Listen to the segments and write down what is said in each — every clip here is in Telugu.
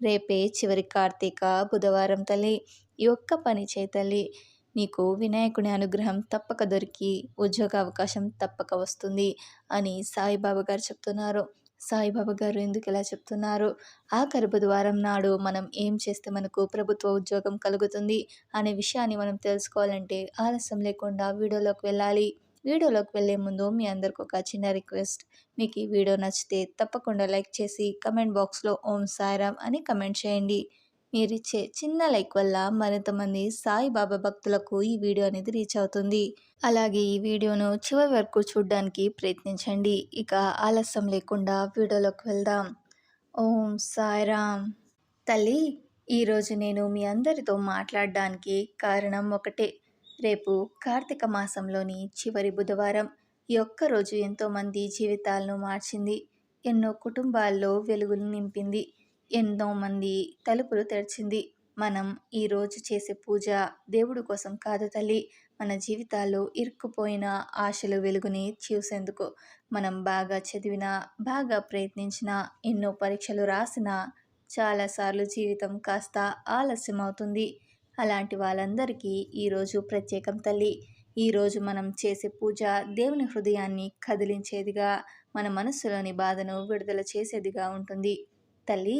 రేపే చివరి కార్తీక బుధవారం తల్లి. ఈ ఒక్క పని చేయి తల్లి నీకు వినాయకుని అనుగ్రహం తప్పక దొరికి ఉద్యోగ అవకాశం తప్పక వస్తుంది అని సాయిబాబా గారు చెప్తున్నారు. సాయిబాబా గారు ఎందుకు ఇలా చెప్తున్నారు? ఆఖరి బుధవారం నాడు మనం ఏం చేస్తే మనకు ప్రభుత్వ ఉద్యోగం కలుగుతుంది అనే విషయాన్ని మనం తెలుసుకోవాలంటే ఆలస్యం లేకుండా వీడియోలోకి వెళ్ళాలి. వీడియోలోకి వెళ్ళే ముందు మీ అందరికి ఒక చిన్న రిక్వెస్ట్. మీకు ఈ వీడియో నచ్చితే తప్పకుండా లైక్ చేసి కమెంట్ బాక్స్లో ఓం సాయిరామ్ అని కమెంట్ చేయండి. మీరిచ్చే చిన్న లైక్ వల్ల మరింతమంది సాయిబాబా భక్తులకు ఈ వీడియో అనేది రీచ్ అవుతుంది. అలాగే ఈ వీడియోను చివరి వరకు చూడడానికి ప్రయత్నించండి. ఇక ఆలస్యం లేకుండా వీడియోలోకి వెళ్దాం. ఓం సాయిరామ్. తల్లి ఈరోజు నేను మీ అందరితో మాట్లాడడానికి కారణం ఒకటే. రేపు కార్తీక మాసంలోని చివరి బుధవారం ఈ ఒక్కరోజు ఎంతోమంది జీవితాలను మార్చింది. ఎన్నో కుటుంబాల్లో వెలుగులు నింపింది. ఎన్నో మంది తలుపులు తెరిచింది. మనం ఈరోజు చేసే పూజ దేవుడు కోసం కాదు తల్లి. మన జీవితాల్లో ఇరుక్కుపోయిన ఆశలు వెలుగుని చూసేందుకు మనం బాగా చదివినా బాగా ప్రయత్నించినా ఎన్నో పరీక్షలు రాసినా చాలాసార్లు జీవితం కాస్త ఆలస్యం అవుతుంది అలాంటి వాళ్ళందరికీ ఈరోజు ప్రత్యేకం తల్లి. ఈరోజు మనం చేసే పూజ దేవుని హృదయాన్ని కదిలించేదిగా మన మనస్సులోని బాధను విడుదల చేసేదిగా ఉంటుంది. తల్లి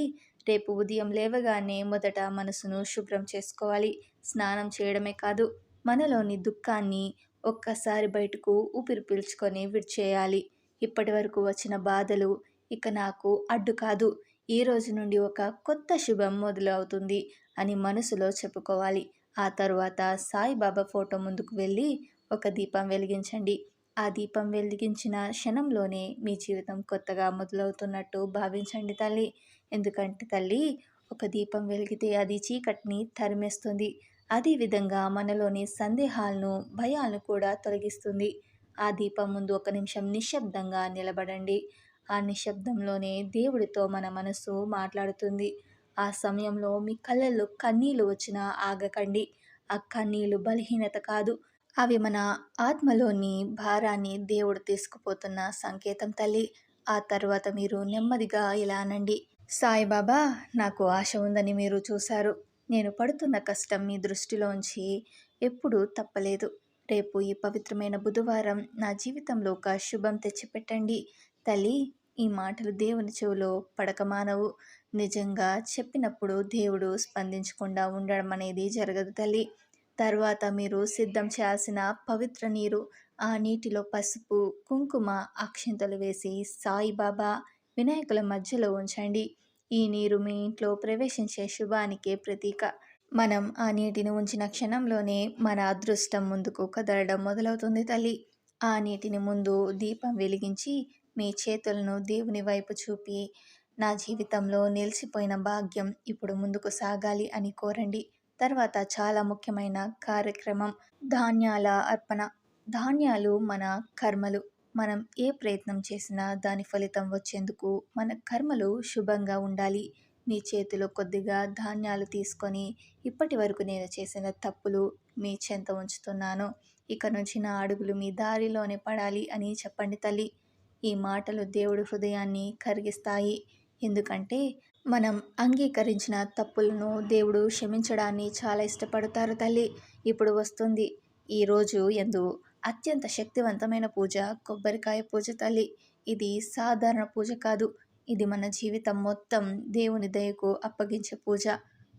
రేపు ఉదయం లేవగానే మొదట మనసును శుభ్రం చేసుకోవాలి. స్నానం చేయడమే కాదు మనలోని దుఃఖాన్ని ఒక్కసారి బయటకు ఊపిరి పీల్చుకొని విడిచేయాలి. ఇప్పటి వరకు వచ్చిన బాధలు ఇక నాకు అడ్డు కాదు ఈ రోజు నుండి ఒక కొత్త శుభం మొదలవుతుంది. అని మనసులో చెప్పుకోవాలి. ఆ తరువాత సాయిబాబా ఫోటో ముందుకు వెళ్ళి ఒక దీపం వెలిగించండి. ఆ దీపం వెలిగించిన క్షణంలోనే మీ జీవితం కొత్తగా మొదలవుతున్నట్టు భావించండి తల్లి. ఎందుకంటే తల్లి ఒక దీపం వెలిగితే అది చీకటిని తరిమేస్తుంది. అదేవిధంగా మనలోని సందేహాలను భయాలను కూడా తొలగిస్తుంది. ఆ దీపం ముందు ఒక నిమిషం నిశ్శబ్దంగా నిలబడండి. ఆ నిశ్శబ్దంలోనే దేవుడితో మన మనసు మాట్లాడుతుంది. ఆ సమయంలో మీ కళ్ళల్లో కన్నీళ్ళు వచ్చినా ఆగకండి. ఆ కన్నీళ్ళు బలహీనత కాదు. అవి మన ఆత్మలోని భారాన్ని దేవుడు తీసుకుపోతున్న సంకేతం తల్లి. ఆ తర్వాత మీరు నెమ్మదిగా ఇలా అనండి. సాయిబాబా నాకు ఆశ ఉందని మీరు చూశారు. నేను పడుతున్న కష్టం మీ దృష్టిలోంచి ఎప్పుడూ తప్పలేదు. రేపు ఈ పవిత్రమైన బుధవారం నా జీవితంలో ఒక శుభం తెచ్చిపెట్టండి తల్లి. ఈ మాటలు దేవుని చెవిలో పడకమానవు. నిజంగా చెప్పినప్పుడు దేవుడు స్పందించకుండా ఉండడం అనేది జరగదు తల్లి. తర్వాత మీరు సిద్ధం చేయాల్సిన పవిత్ర నీరు ఆ నీటిలో పసుపు కుంకుమ అక్షింతలు వేసి సాయిబాబా వినాయకుల మధ్యలో ఉంచండి. ఈ నీరు మీ ఇంట్లో ప్రవేశించే శుభానికే ప్రతీక. మనం ఆ నీటిని ఉంచిన క్షణంలోనే మన అదృష్టం ముందుకు కదలడం మొదలవుతుంది తల్లి. ఆ నీటిని ముందు దీపం వెలిగించి మీ చేతులను దేవుని వైపు చూపి నా జీవితంలో నిలిచిపోయిన భాగ్యం ఇప్పుడు ముందుకు సాగాలి అని కోరండి. తర్వాత చాలా ముఖ్యమైన కార్యక్రమం ధాన్యాల అర్పణ. ధాన్యాలు మన కర్మలు. మనం ఏ ప్రయత్నం చేసినా దాని ఫలితం వచ్చేందుకు మన కర్మలు శుభంగా ఉండాలి. మీ చేతిలో కొద్దిగా ధాన్యాలు తీసుకొని ఇప్పటి వరకు నేను చేసిన తప్పులు మీ చెంత ఉంచుతున్నాను. ఇక నుంచి నా అడుగులు మీ దారిలోనే పడాలి అని చెప్పండి తల్లి. ఈ మాటలు దేవుడి హృదయాన్ని కరిగిస్తాయి. ఎందుకంటే మనం అంగీకరించిన తప్పులను దేవుడు క్షమించడాన్ని చాలా ఇష్టపడతారు తల్లి. ఇప్పుడు వస్తుంది ఈరోజు ఎందు అత్యంత శక్తివంతమైన పూజ కొబ్బరికాయ పూజ తల్లి. ఇది సాధారణ పూజ కాదు. ఇది మన జీవితం మొత్తం దేవుని దయకు అప్పగించే పూజ.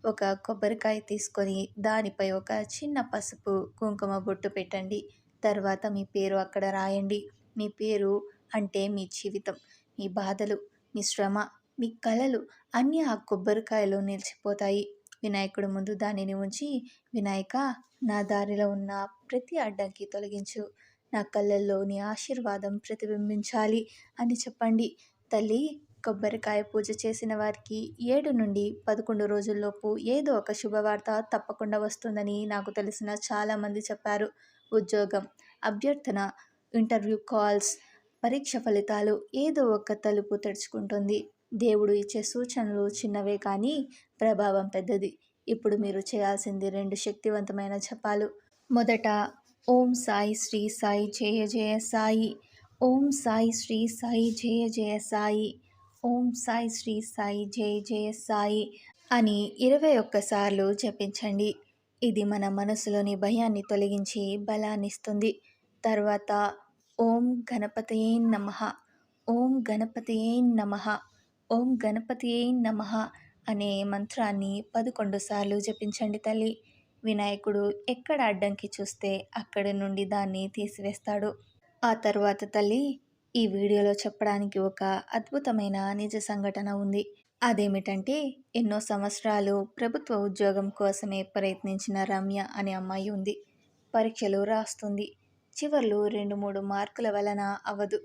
ఒక కొబ్బరికాయ తీసుకొని దానిపై ఒక చిన్న పసుపు కుంకుమ బొట్టు పెట్టండి. తర్వాత మీ పేరు అక్కడ రాయండి. మీ పేరు అంటే మీ జీవితం మీ బాధలు మీ శ్రమ మీ కళలు అన్నీ ఆ కొబ్బరికాయలో నిలిచిపోతాయి. వినాయకుడు ముందు దానిని ఉంచి వినాయక నా దారిలో ఉన్న ప్రతి అడ్డంకి తొలగించు. నా కళ్ళల్లో నీ ఆశీర్వాదం ప్రతిబింబించాలి అని చెప్పండి. తల్లి కొబ్బరికాయ పూజ చేసిన వారికి ఏడు నుండి పదకొండు రోజుల్లోపు ఏదో ఒక శుభవార్త తప్పకుండా వస్తుందని నాకు తెలిసిన చాలామంది చెప్పారు. ఉద్యోగం అభ్యర్థన ఇంటర్వ్యూ కాల్స్ పరీక్ష ఫలితాలు ఏదో ఒక తలుపు తెరుచుకుంటుంది. దేవుడు ఇచ్చే సూచనలు చిన్నవే కానీ ప్రభావం పెద్దది. ఇప్పుడు మీరు చేయాల్సింది రెండు శక్తివంతమైన జపాలు. మొదట ఓం సాయి శ్రీ సాయి జయ జయ సాయి. ఓం సాయి శ్రీ సాయి జయ జయ సాయి. ఓం సాయి శ్రీ సాయి జయ జయ సాయి అని ఇరవై ఒక్కసార్లు జపించండి. ఇది మన మనసులోని భయాన్ని తొలగించి బలాన్ని ఇస్తుంది తర్వాత ఓం గణపతయే నమ. ఓం గణపతయే నమ. ఓం గణపతియే నమ అనే మంత్రాన్ని పదకొండు సార్లు జపించండి తల్లి. వినాయకుడు ఎక్కడ అడ్డంకి చూస్తే అక్కడి నుండి దాన్ని తీసివేస్తాడు. ఆ తర్వాత తల్లి ఈ వీడియోలో చెప్పడానికి ఒక అద్భుతమైన నిజ సంఘటన ఉంది. అదేమిటంటే ఎన్నో సంవత్సరాలు ప్రభుత్వ ఉద్యోగం కోసమే ప్రయత్నించిన రమ్య అనే అమ్మాయి ఉంది. పరీక్షలు రాస్తుంది. చివర్లో రెండు మూడు మార్కుల వలన అవదు.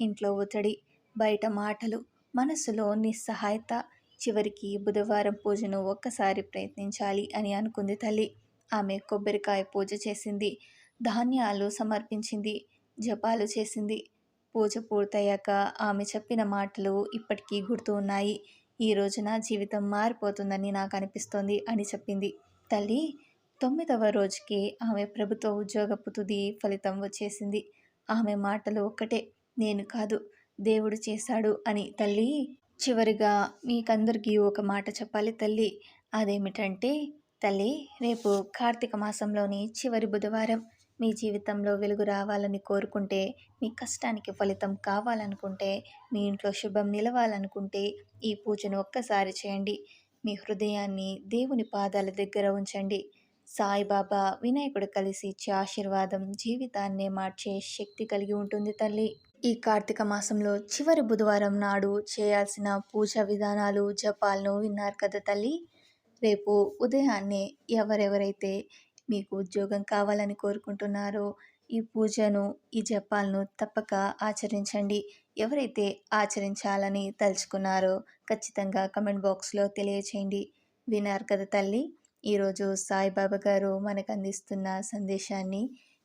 ఇంట్లో ఒత్తిడి బయట మాటలు మనసులో నిస్సహాయత. చివరికి బుధవారం పూజను ఒక్కసారి ప్రయత్నించాలి అని అనుకుంది తల్లి. ఆమె కొబ్బరికాయ పూజ చేసింది ధాన్యాలు సమర్పించింది జపాలు చేసింది. పూజ పూర్తయ్యాక ఆమె చెప్పిన మాటలు ఇప్పటికీ గుర్తు ఉన్నాయి. ఈ రోజున జీవితం మారిపోతుందని నాకు అనిపిస్తోంది అని చెప్పింది. తల్లి తొమ్మిదవ రోజుకి ఆమె ప్రభుత్వ ఉద్యోగపు తుది ఫలితం వచ్చేసింది. ఆమె మాటలు ఒక్కటే నేను కాదు దేవుడు చేశాడు అని తల్లి. చివరిగా మీకందరికీ ఒక మాట చెప్పాలి తల్లి. అదేమిటంటే తల్లి రేపు కార్తీక మాసంలోని చివరి బుధవారం మీ జీవితంలో వెలుగు రావాలని కోరుకుంటే మీ కష్టానికి ఫలితం కావాలనుకుంటే మీ ఇంట్లో శుభం నిలవాలనుకుంటే ఈ పూజను ఒక్కసారి చేయండి. మీ హృదయాన్ని దేవుని పాదాల దగ్గర ఉంచండి. సాయిబాబా వినాయకుడు కలిసి ఇచ్చే ఆశీర్వాదం జీవితాన్నే మార్చే శక్తి కలిగి ఉంటుంది తల్లి. ఈ కార్తీక మాసంలో చివరి బుధవారం నాడు చేయాల్సిన పూజా విధానాలు జపాలను విన్నారు కదా తల్లి. రేపు ఉదయాన్నే ఎవరెవరైతే మీకు ఉద్యోగం కావాలని కోరుకుంటున్నారో ఈ పూజను ఈ జపాలను తప్పక ఆచరించండి. ఎవరైతే ఆచరించాలని తలుచుకున్నారో ఖచ్చితంగా కమెంట్ బాక్స్లో తెలియచేయండి. విన్నారు కదా తల్లి. ఈరోజు సాయిబాబా గారు మనకు అందిస్తున్న సందేశాన్ని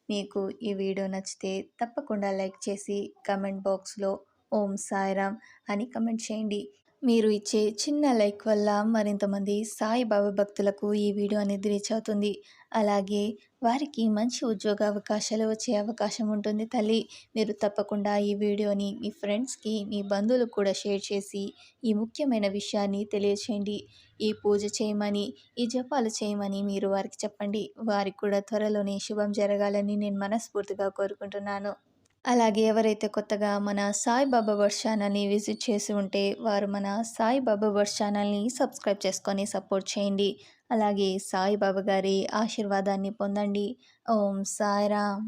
మీకు ఈ వీడియో నచ్చితే తప్పకుండా లైక్ చేసి కమెంట్ బాక్స్లో ఓం సాయిరామ్ అని కమెంట్ చేయండి. మీరు ఇచ్చే చిన్న లైక్ వల్ల మరింతమంది సాయిబాబా భక్తులకు ఈ వీడియో అనేది రీచ్ అవుతుంది. అలాగే వారికి మంచి ఉద్యోగ అవకాశాలు వచ్చే అవకాశం ఉంటుంది. తల్లి మీరు తప్పకుండా ఈ వీడియోని మీ ఫ్రెండ్స్కి మీ బంధువులకు కూడా షేర్ చేసి ఈ ముఖ్యమైన విషయాన్ని తెలియచేయండి. ఈ పూజ చేయమని ఈ జపాలు చేయమని మీరు వారికి చెప్పండి. వారికి కూడా త్వరలోనే శుభం జరగాలని నేను మనస్ఫూర్తిగా కోరుకుంటున్నాను. అలాగే ఎవరైతే కొత్తగా మన సాయిబాబా వర్డ్ ఛానల్ని విజిట్ చేసి ఉంటే వారు మన సాయిబాబా వర్డ్ ఛానల్ని సబ్స్క్రైబ్ చేసుకొని సపోర్ట్ చేయండి. అలాగే సాయిబాబా గారి ఆశీర్వాదాన్ని పొందండి. ఓం సాయిరామ్.